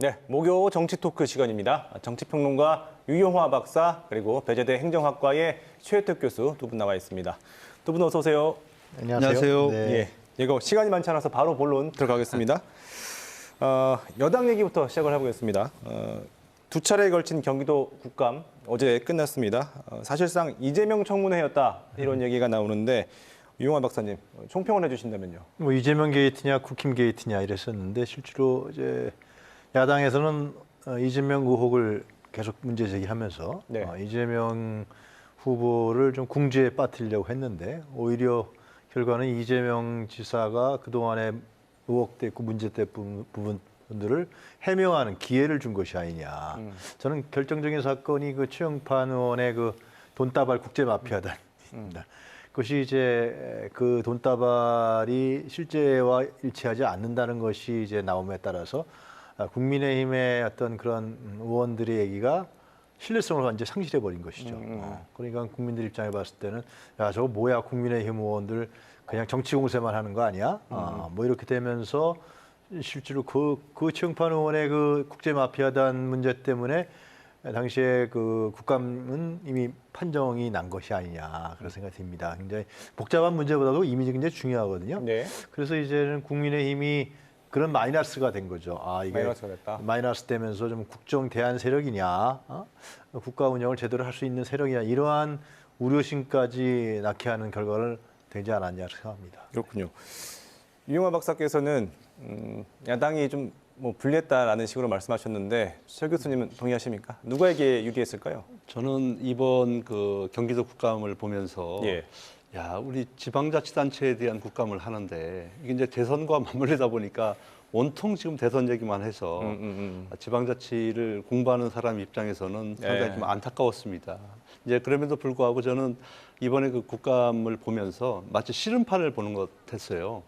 네, 목요 정치 토크 시간입니다. 정치평론가 유용화 박사 그리고 배재대 행정학과의 최혜택 교수 두 분 나와 있습니다. 두 분 어서 오세요. 안녕하세요. 네. 예, 이거 시간이 많지 않아서 바로 본론 들어가겠습니다. 어, 여당 얘기부터 시작을 해보겠습니다. 어, 두 차례에 걸친 경기도 국감 어제 끝났습니다. 어, 사실상 이재명 청문회였다 이런 얘기가 나오는데 유용화 박사님 총평을 해주신다면요. 뭐 이재명 게이트냐 국힘 게이트냐 이랬었는데 실제로 이제 야당에서는 어, 이재명 의혹을 계속 문제 제기하면서 네. 어, 이재명 후보를 좀 궁지에 빠뜨리려고 했는데 오히려 결과는 이재명 지사가 그동안에 의혹됐고 문제됐던 부분- 부분들을 해명하는 기회를 준 것이 아니냐. 음. 저는 결정적인 사건이 그 최영판 의원의 그 돈다발 국제 마피아단입니다. 그것이 이제 그 돈다발이 실제와 일치하지 않는다는 것이 이제 나옴에 따라서 아, 국민의힘의 어떤 그런 음, 의원들의 얘기가 신뢰성을 완전 히 상실해 버린 것이죠. 어, 그러니까 국민들 입장에 봤을 때는 야 저거 뭐야 국민의힘 의원들 그냥 정치 공세만 하는 거 아니야? 아, 뭐 이렇게 되면서 실제로 그, 그 최영판 의원의 그 국제 마피아단 문제 때문에 당시에 그 국감은 이미 판정이 난 것이 아니냐 그런 생각이 듭니다. 굉장히 복잡한 문제보다도 이미지 굉장히 중요하거든요. 네. 그래서 이제는 국민의힘이 그런 마이너스가 된 거죠. 아 이게 마이너스가 됐다. 마이너스 되면서 좀 국정 대안 세력이냐, 어? 국가 운영을 제대로 할 수 있는 세력이냐 이러한 우려심까지 낳게 하는 결과를 되지 않았냐 생각합니다. 그렇군요. 유영화 박사께서는 음, 야당이 좀 뭐 불리했다라는 식으로 말씀하셨는데 최 교수님은 동의하십니까? 누구에게 유리했을까요? 저는 이번 그 경기도 국감을 보면서 예. 야 우리 지방자치단체에 대한 국감을 하는데 이게 이제 대선과 맞물리다 보니까 온통 지금 대선 얘기만 해서 음, 음, 음. 지방자치를 공부하는 사람 입장에서는 상당히 예. 좀 안타까웠습니다. 이제 그럼에도 불구하고 저는 이번에 그 국감을 보면서 마치 씨름판을 보는 것 같았어요.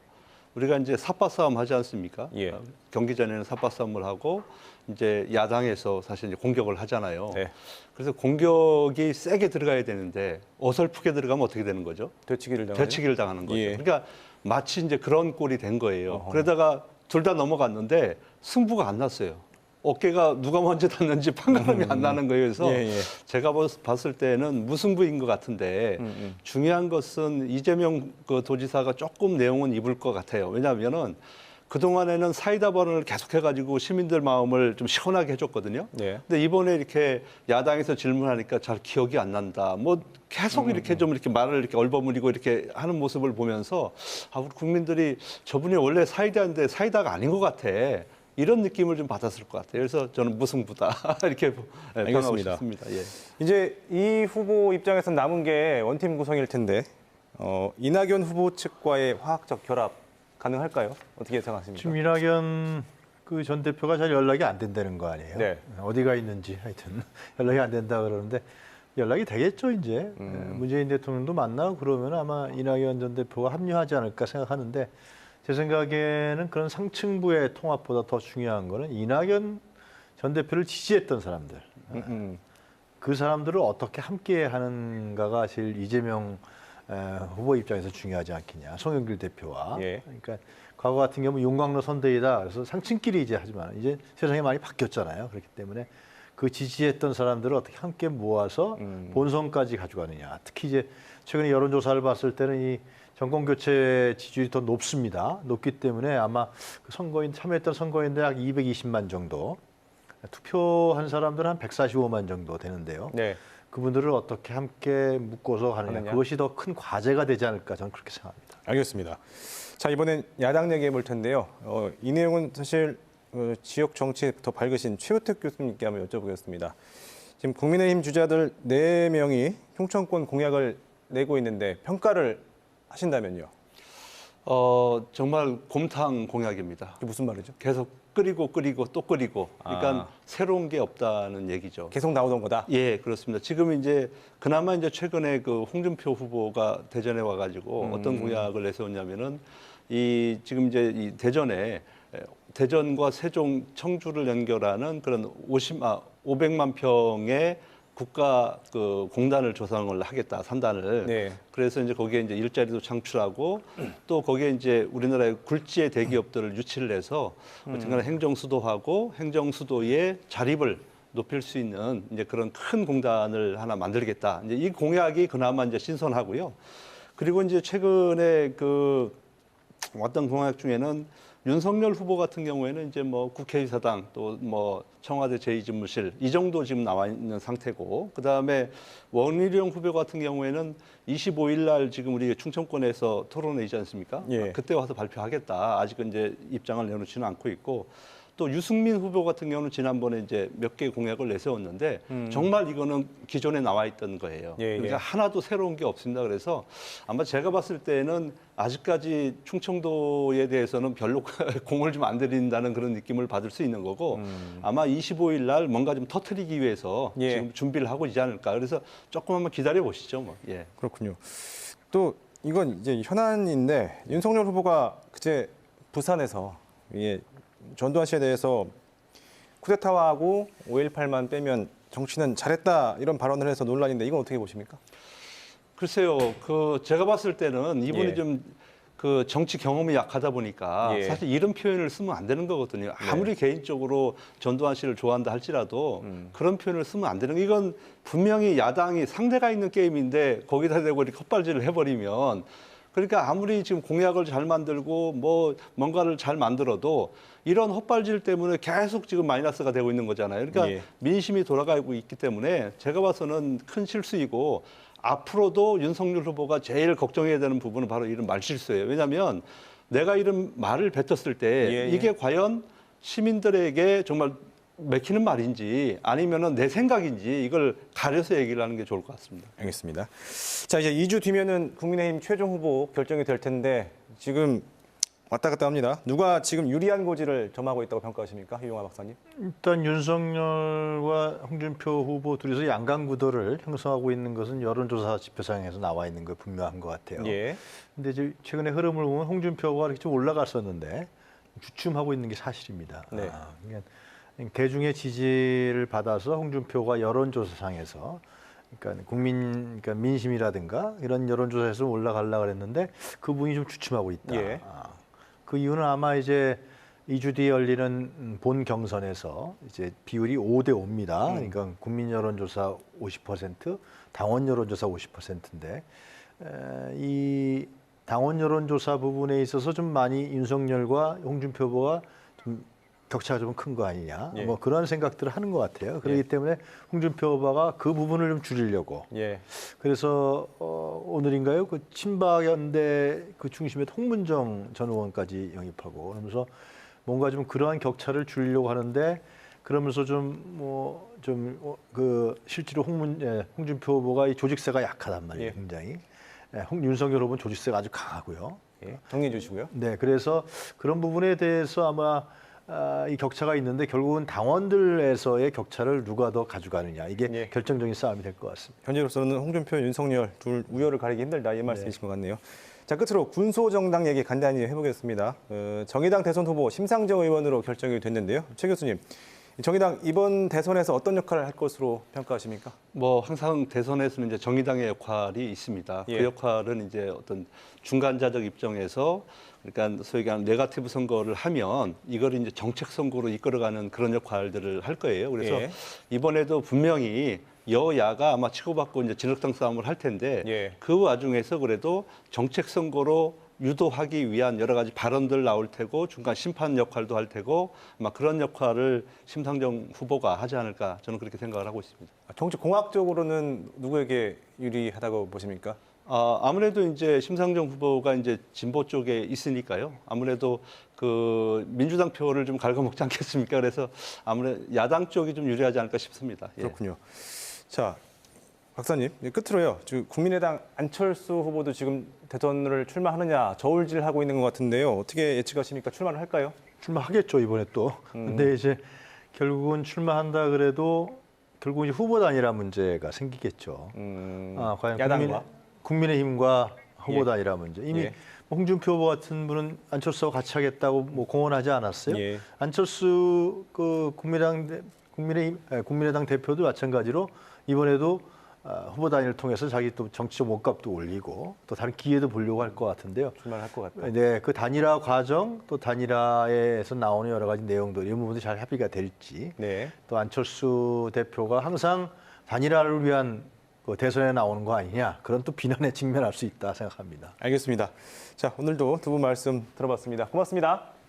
우리가 이제 삽바 싸움 하지 않습니까? 예. 어, 경기 전에는 삽바 싸움을 하고 이제 야당에서 사실 이제 공격을 하잖아요. 네. 그래서 공격이 세게 들어가야 되는데 어설프게 들어가면 어떻게 되는 거죠? 되치기를 당하는. 되치기를 당하는 거죠. 예. 그러니까 마치 이제 그런 꼴이 된 거예요. 어허. 그러다가 둘 다 넘어갔는데 승부가 안 났어요. 어깨가 누가 먼저 닿는지 판가름이 안 나는 거예요. 그래서 예, 예. 제가 봤- 봤을 때는 무승부인 것 같은데 음, 음. 중요한 것은 이재명 그 도지사가 조금 내용은 입을 것 같아요. 왜냐하면은 그 동안에는 사이다 발언을 계속해가지고 시민들 마음을 좀 시원하게 해줬거든요. 네. 근데 이번에 이렇게 야당에서 질문하니까 잘 기억이 안 난다. 뭐 계속 이렇게 좀 이렇게 말을 이렇게 얼버무리고 이렇게 하는 모습을 보면서 아, 우리 국민들이 저분이 원래 사이다인데 사이다가 아닌 것 같아. 이런 느낌을 좀 받았을 것 같아요. 그래서 저는 무승부다 이렇게 네, 평하고 알겠습니다. 싶습니다. 예. 이제 이 후보 입장에서 남은 게 원팀 구성일 텐데 어, 이낙연 후보 측과의 화학적 결합 가능할까요? 어떻게 예상하십니까? 지금 이낙연 그 전 대표가 잘 연락이 안 된다는 거 아니에요? 네. 어디가 있는지 하여튼 연락이 안 된다 그러는데 연락이 되겠죠 이제 음. 예, 문재인 대통령도 만나고 그러면 아마 이낙연 전 대표가 합류하지 않을까 생각하는데 제 생각에는 그런 상층부의 통합보다 더 중요한 거는 이낙연 전 대표를 지지했던 사람들 음, 음. 그 사람들을 어떻게 함께 하는가가 제일 이재명 에, 후보 입장에서 중요하지 않겠냐. 송영길 대표와. 예. 그러니까 과거 같은 경우 용광로 선대이다. 그래서 상층끼리 이제 하지만 이제 세상이 많이 바뀌었잖아요. 그렇기 때문에 그 지지했던 사람들을 어떻게 함께 모아서 음. 본선까지 가져가느냐. 특히 이제 최근에 여론조사를 봤을 때는 이 정권 교체 지지율이 더 높습니다. 높기 때문에 아마 그 선거인 참여했던 선거인들 약 220만 정도. 투표한 사람들은 한 145만 정도 되는데요. 네. 그분들을 어떻게 함께 묶어서 가느냐? 그것이 더 큰 과제가 되지 않을까 저는 그렇게 생각합니다. 알겠습니다. 자 이번엔 야당 얘기해 볼 텐데요. 어, 이 내용은 사실 어, 지역 정치에 더 밝으신 최우택 교수님께 한번 여쭤보겠습니다. 지금 국민의힘 주자들 네 명이 총천권 공약을 내고 있는데 평가를 하신다면요. 어, 정말 곰탕 공약입니다. 무슨 말이죠? 계속 끓이고 끓이고 또 끓이고. 그러니까 아. 새로운 게 없다는 얘기죠. 계속 나오던 거다. 예, 그렇습니다. 지금 이제 그나마 이제 최근에 그 홍준표 후보가 대전에 와가지고 음. 어떤 공약을 내세웠냐면은 이 지금 이제 이 대전에 에, 대전과 세종, 청주를 연결하는 그런 50, 아, 500만 평의 국가 그 공단을 조성을 하겠다 산단을 네. 그래서 이제 거기에 이제 일자리도 창출하고 또 거기에 이제 우리나라의 굴지의 대기업들을 유치를 해서 어쨌거나 행정 수도하고 행정 수도의 자립을 높일 수 있는 이제 그런 큰 공단을 하나 만들겠다. 이제 이 공약이 그나마 이제 신선하고요. 그리고 이제 최근에 그 왔던 공약 중에는 윤석열 후보 같은 경우에는 이제 뭐 국회의사당 또 뭐 청와대 제2집무실 이 정도 지금 나와 있는 상태고 그 다음에 원희룡 후보 같은 경우에는 25일 날 지금 우리 충청권에서 토론회 있지 않습니까? 예. 그때 와서 발표하겠다. 아직은 이제 입장을 내놓지는 않고 있고 또 유승민 후보 같은 경우는 지난번에 이제 몇 개 공약을 내세웠는데 정말 이거는 기존에 나와 있던 거예요. 예, 예. 그러니까 하나도 새로운 게 없습니다. 그래서 아마 제가 봤을 때는 아직까지 충청도에 대해서는 별로 공을 좀 안 들인다는 그런 느낌을 받을 수 있는 거고 아마 25일 날 뭔가 좀 터트리기 위해서 예. 지금 준비를 하고 있지 않을까. 그래서 조금 한번 기다려 보시죠. 뭐. 예. 그렇군요. 또 이건 이제 현안인데 윤석열 후보가 그제 부산에서 이게 전두환 씨에 대해서 쿠데타와하고 5.18만 빼면 정치는 잘했다 이런 발언을 해서 논란인데 이건 어떻게 보십니까? 글쎄요, 그 제가 봤을 때는 이분이 예. 좀그 정치 경험이 약하다 보니까 예. 네. 사실 이런 표현을 쓰면 안 되는 거거든요. 아무리 개인적으로 전두환 씨를 좋아한다 할지라도 음. 그런 표현을 쓰면 안 되는 거. 이건 분명히 야당이 상대가 있는 게임인데 거기다 대고 이렇게 헛발질을 해버리면 그러니까 아무리 지금 공약을 잘 만들고 뭐 뭔가를 잘 만들어도 이런 헛발질 때문에 계속 지금 마이너스가 되고 있는 거잖아요. 그러니까 예. 민심이 돌아가고 있기 때문에 제가 봐서는 큰 실수이고 앞으로도 윤석열 후보가 제일 걱정해야 되는 부분은 바로 이런 말실수예요. 왜냐하면 내가 이런 말을 뱉었을 때 예, 예. 이게 과연 시민들에게 정말 맥히는 말인지 아니면은 내 생각인지 이걸 가려서 얘기를 하는 게 좋을 것 같습니다. 알겠습니다. 자 이제 2주 뒤면은 국민의힘 최종 후보 결정이 될 텐데 지금 왔다 갔다 합니다. 누가 지금 유리한 고지를 점하고 있다고 평가하십니까, 이용화 박사님? 일단 윤석열과 홍준표 후보 둘이서 양강 구도를 형성하고 있는 것은 여론조사 지표상에서 나와 있는 거 분명한 것 같아요. 예. 근데 이제 최근에 흐름을 보면 홍준표가 이렇게 좀 올라갔었는데 주춤하고 있는 게 사실입니다. 네. 아, 그러니까 대중의 지지를 받아서 홍준표가 여론조사상에서 그러니까 국민, 그러니까 민심이라든가 이런 여론조사에서 올라가려고 그랬는데 그 부분이 좀 주춤하고 있다. 예. 아, 그 이유는 아마 이제 2주 뒤에 열리는 음, 본 경선에서 이제 비율이 5대 5입니다. 그러니까 국민 여론조사 50%, 당원 여론조사 50%인데 이 당원 여론조사 부분에 있어서 좀 많이 윤석열과 홍준표 후보가 좀 격차가 좀 큰 거 아니냐. 예. 뭐 그런 생각들을 하는 것 같아요. 그렇기 때문에 홍준표 후보가 그 부분을 좀 줄이려고 예. 그래서 어, 오늘인가요? 그 친박연대 그 중심에 홍문정 전 의원까지 영입하고 그러면서 뭔가 좀 그러한 격차를 줄이려고 하는데 그러면서 좀 뭐 좀 그 실제로 홍문 예, 홍준표 후보가 이 조직세가 약하단 말이에요, 예. 굉장히. 예, 홍 윤석열 후보는 조직세가 아주 강하고요. 예. 정리해 주시고요. 네, 그래서 그런 부분에 대해서 아마 아, 이 격차가 있는데 결국은 당원들에서의 격차를 누가 더 가져가느냐 이게 예. 결정적인 싸움이 될 것 같습니다. 현재로서는 홍준표, 윤석열 둘 우열을 가리기 힘들다 이 말씀이신 것 같네요. 자 끝으로 군소 정당 얘기 간단히 해보겠습니다. 어, 정의당 대선 후보 심상정 의원으로 결정이 됐는데요. 최 교수님, 정의당 이번 대선에서 어떤 역할을 할 것으로 평가하십니까? 뭐 항상 대선에서는 이제 정의당의 역할이 있습니다. 예. 그 역할은 이제 어떤 중간자적 입장에서 그러니까 소위 말하는 네가티브 선거를 하면 이걸 이제 정책 선거로 이끌어가는 그런 역할들을 할 거예요. 그래서 예. 이번에도 분명히 여야가 아마 치고받고 이제 진흙탕 싸움을 할 텐데 예. 그 와중에서 그래도 정책 선거로 유도하기 위한 여러 가지 발언들 나올 테고 중간 심판 역할도 할 테고 아마 그런 역할을 심상정 후보가 하지 않을까 저는 그렇게 생각을 하고 있습니다. 정치 공학적으로는 누구에게 유리하다고 보십니까? 아, 아무래도 이제 심상정 후보가 이제 진보 쪽에 있으니까요. 아무래도 그 민주당 표를 좀 갉아먹지 않겠습니까? 그래서 아무래도 야당 쪽이 좀 유리하지 않을까 싶습니다. 예. 그렇군요. 자, 박사님 끝으로요. 지금 국민의당 안철수 후보도 지금 대선을 출마하느냐 저울질 하고 있는 것 같은데요. 어떻게 예측하십니까? 출마를 할까요? 출마하겠죠 이번에 또. 음. 근데 이제 결국은 출마한다 그래도 결국 이제 후보 단일화 문제가 생기겠죠. 음, 아, 과연 야당과 국민, 의힘과 후보 예. 단일화 문제. 이미 예. 홍준표 후보 같은 분은 안철수와 같이 하겠다고 뭐 공언하지 않았어요? 예. 안철수 그 국민의당 대- 국민의 국민의당 대표도 마찬가지로 이번에도 아, 후보 단위를 통해서 자기 또 정치적 몸값도 올리고 또 다른 기회도 보려고 할 것 같은데요. 출마할 것 같다. 네, 그 단일화 과정 또 단일화에서 나오는 여러 가지 내용들 이 부분도 잘 합의가 될지 네. 또 안철수 대표가 항상 단일화를 위한 그 대선에 나오는 거 아니냐 그런 또 비난에 직면할 수 있다 생각합니다. 알겠습니다. 자, 오늘도 두 분 말씀 들어봤습니다. 고맙습니다.